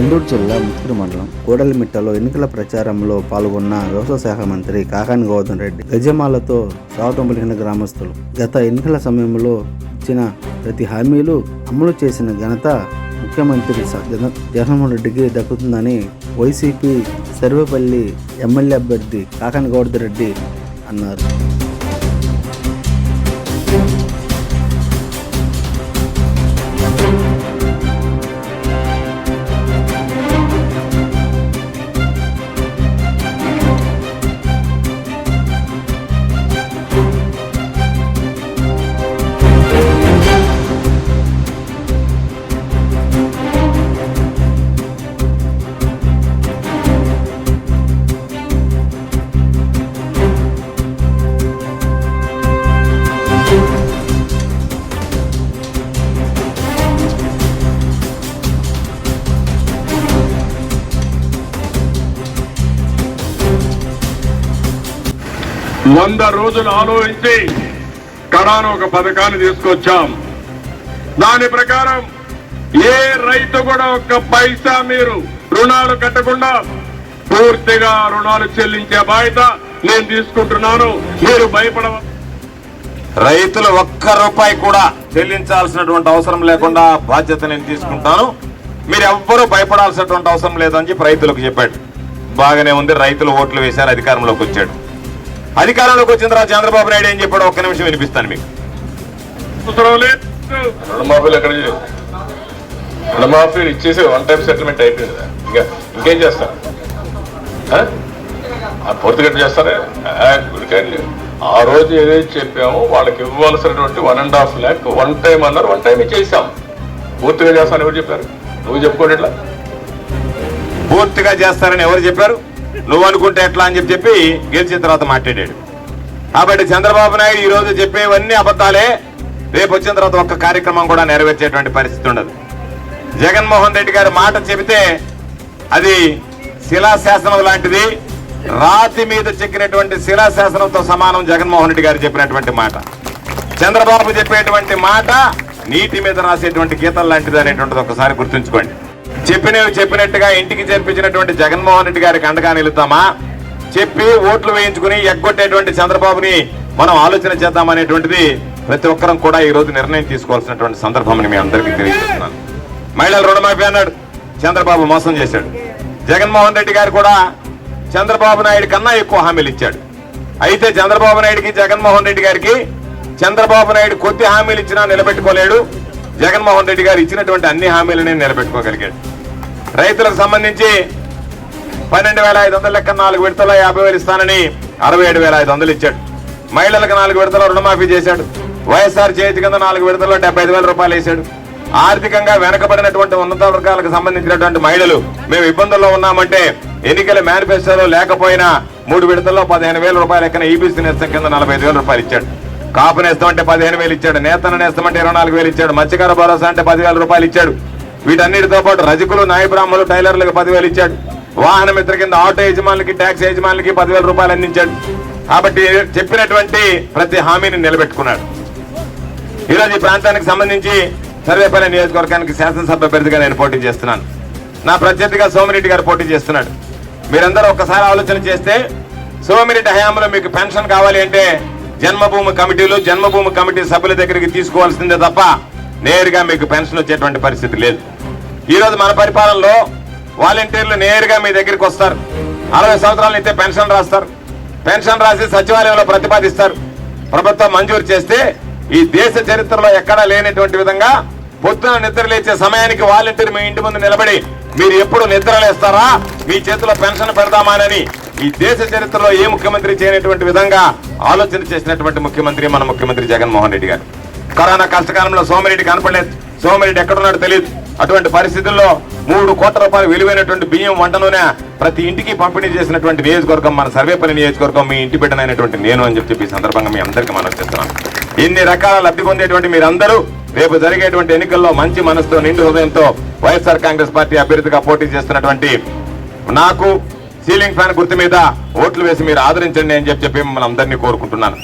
నెల్లూరు జిల్లా ముత్తురు మండలం కోడలిమిట్టలో ఎన్నికల ప్రచారంలో పాల్గొన్న వ్యవసాయ శాఖ మంత్రి కాకాని గౌతమ్ రెడ్డి గజమాలతో స్వాగతం పలికిన గ్రామస్తులు గత ఎన్నికల సమయంలో ఇచ్చిన ప్రతి హామీలు అమలు చేసిన ఘనత ముఖ్యమంత్రి జగన్మోహన్ రెడ్డికి దక్కుతుందని వైసీపీ సర్వేపల్లి ఎమ్మెల్యే అభ్యర్థి కాకాని గోవర్ధన్ రెడ్డి అన్నారు. వంద రోజులు ఆలోచించి కడాను ఒక పథకాన్ని తీసుకొచ్చాం. దాని ప్రకారం ఏ రైతు కూడా ఒక్క పైసా మీరు రుణాలు కట్టకుండా పూర్తిగా రుణాలు చెల్లించే బాధ్యత నేను తీసుకుంటున్నాను. మీరు భయపడవ. రైతులు ఒక్క రూపాయి కూడా చెల్లించాల్సినటువంటి అవసరం లేకుండా బాధ్యత నేను తీసుకుంటాను. మీరు ఎవ్వరూ భయపడాల్సినటువంటి అవసరం లేదని చెప్పి రైతులకు చెప్పాడు. బాగానే ఉంది రైతులు ఓట్లు వేశారు అధికారంలోకి వచ్చాడు. అధికారంలోకి వచ్చిన తర్వాత చంద్రబాబు నాయుడు ఏం చెప్పాడు ఒక్క నిమిషం వినిపిస్తాను మీకు. రుణమాఫీలు ఎక్కడ రుణమాఫీలు ఇచ్చేసి వన్ టైం సెటిల్మెంట్ అయిపోయింది. కదా ఇంకా ఇంకేం చేస్తారు? పూర్తి కట్ట చేస్తారా? ఆ, రోజు ఏదైతే చెప్పామో వాళ్ళకి ఇవ్వాల్సినటువంటి one and half lakh one time అన్నారు వన్ టైం ఇచ్చేసాం. పూర్తిగా చేస్తాను ఎవరు చెప్పారు? నువ్వు చెప్పుకోండి పూర్తిగా చేస్తారని ఎవరు చెప్పారు? నువ్వు అనుకుంటే ఎట్లా అని చెప్పి చెప్పి గెలిచిన తర్వాత మాట్లాడాడు. కాబట్టి చంద్రబాబు నాయుడు ఈ రోజు చెప్పేవన్నీ అబద్ధాలే. రేపు వచ్చిన తర్వాత ఒక్క కార్యక్రమం కూడా నెరవేర్చేటువంటి పరిస్థితి ఉండదు. జగన్మోహన్ రెడ్డి గారి మాట చెబితే అది శిలాశాసనం లాంటిది. రాతి మీద చెక్కినటువంటి శిలాశాసనంతో సమానం జగన్మోహన్ రెడ్డి గారు చెప్పినటువంటి మాట. చంద్రబాబు చెప్పేటువంటి మాట నీటి మీద రాసేటువంటి గీతం లాంటిది అనేటువంటిది ఒకసారి గుర్తుంచుకోండి. చెప్పినవి చెప్పినట్టుగా ఇంటికి చేర్పించినటువంటి జగన్మోహన్ రెడ్డి గారికి అండగా నిలుద్దామా? చెప్పి ఓట్లు వేయించుకుని ఎగ్గొట్టేటువంటి చంద్రబాబుని మనం ఆలోచన చేద్దామనేటువంటిది ప్రతి ఒక్కరం కూడా ఈ రోజు నిర్ణయం తీసుకోవాల్సినటువంటి సందర్భం మీ అందరికీ తెలియజేస్తున్నాను. మహిళల రుణమాఫీ అన్నాడు. చంద్రబాబు మోసం చేశాడు. జగన్మోహన్ రెడ్డి గారు కూడా చంద్రబాబు నాయుడు కన్నా ఎక్కువ హామీలు ఇచ్చాడు. అయితే చంద్రబాబు నాయుడికి జగన్మోహన్ రెడ్డి గారికి చంద్రబాబు నాయుడు కొద్ది హామీలు ఇచ్చినా నిలబెట్టుకోలేడు. జగన్మోహన్ రెడ్డి గారు ఇచ్చినటువంటి అన్ని హామీలని నిలబెట్టుకోగలిగాడు. రైతులకు సంబంధించి పన్నెండు వేల ఐదు వందల లెక్క నాలుగు విడతల యాభై వేలు ఇస్తానని అరవై ఏడు వేల ఐదు వందలు ఇచ్చాడు. మహిళలకు నాలుగు విడతల రుణమాఫీ చేశాడు. వైఎస్ఆర్ చేతి కింద నాలుగు విడతల్లో డెబ్బై ఐదు వేల రూపాయలు వేశాడు. ఆర్థికంగా వెనకబడినటువంటి ఉన్నత వర్గాలకు సంబంధించినటువంటి మహిళలు మేము ఇబ్బందుల్లో ఉన్నామంటే ఎన్నికల మేనిఫెస్టోలో లేకపోయినా మూడు విడతల్లో పదిహేను వేల రూపాయలు ఎక్కడ ఈబీసీ నేస్తం కింద నలభై ఐదు వేల రూపాయలు ఇచ్చాడు. కాపు నేస్తామంటే పదిహేను వేలు ఇచ్చాడు. నేతన నేస్తామంటే ఇరవై నాలుగు వేలు ఇచ్చాడు. మత్స్యకార భరోసా అంటే పదివేల రూపాయలు ఇచ్చాడు. వీటన్నిటితో పాటు రజకులు నాయ బ్రాహ్మణులు టైలర్లకు పదివేలు ఇచ్చాడు. వాహన మిత్ర కింద ఆటో యజమానులకి ట్యాక్సీ యజమానులకి పదివేల రూపాయలు అందించాడు. కాబట్టి చెప్పినటువంటి ప్రతి హామీని నిలబెట్టుకున్నాడు. ఈరోజు ఈ ప్రాంతానికి సంబంధించి సర్వేపల్లి నియోజకవర్గానికి శాసనసభ అభ్యర్థిగా నేను పోటీ చేస్తున్నాను. నా ప్రత్యర్థిగా సోమిరెడ్డి గారు పోటీ చేస్తున్నాడు. మీరందరూ ఒక్కసారి ఆలోచన చేస్తే సోమిరెడ్డి హయాంలో మీకు పెన్షన్ కావాలి అంటే జన్మభూమి కమిటీలు జన్మభూమి కమిటీ సభ్యుల దగ్గరికి తీసుకోవాల్సిందే తప్ప నేరుగా మీకు పెన్షన్ వచ్చేటువంటి పరిస్థితి లేదు. ఈరోజు మన పరిపాలనలో వాలంటీర్లు నేరుగా మీ దగ్గరికి వస్తారు. అరవై సంవత్సరాలు అయితే పెన్షన్ రాస్తారు. పెన్షన్ రాసి సచివాలయంలో ప్రతిపాదిస్తారు. ప్రభుత్వం మంజూరు చేస్తే ఈ దేశ చరిత్రలో ఎక్కడా లేనటువంటి విధంగా పొద్దున నిద్ర లేచే సమయానికి వాలంటీర్ మీ ఇంటి ముందు నిలబడి మీరు ఎప్పుడు నిద్రలేస్తారా? మీ చేతిలో పెన్షన్ పెడదామానని ఈ దేశ చరిత్రలో ఏ ముఖ్యమంత్రి చేయనటువంటి విధంగా ఆలోచన చేసినటువంటి ముఖ్యమంత్రి మన ముఖ్యమంత్రి జగన్మోహన్ రెడ్డి గారు. కరోనా కష్టకాలంలో సోమిరెడ్డి కనపడలేదు. సోమిరెడ్డి ఎక్కడున్నాడో తెలియదు అటువంటి పరిస్థితుల్లో మూడు కోట్ల రూపాయలు విలువైనటువంటి బియ్యం వంట నూనె ప్రతి ఇంటికి పంపిణీ చేసినటువంటి నియోజకవర్గం మన సర్వేపల్లి నియోజకవర్గం మీ ఇంటి బిడ్డనైనటువంటి నేను అని చెప్పి ఈ సందర్భంగా మీ అందరికీ మనం చేస్తున్నాను. ఇన్ని రకాల లబ్ధి పొందేటువంటి మీరందరూ రేపు జరిగేటువంటి ఎన్నికల్లో మంచి మనసుతో నిండు హృదయంతో వైఎస్ఆర్ కాంగ్రెస్ పార్టీ అభ్యర్థిగా పోటీ చేస్తున్నటువంటి నాకు సీలింగ్ ఫ్యాన్ గుర్తు మీద ఓట్లు వేసి మీరు ఆదరించండి అని చెప్పి చెప్పి మిమ్మల్ని అందరినీ కోరుకుంటున్నాను.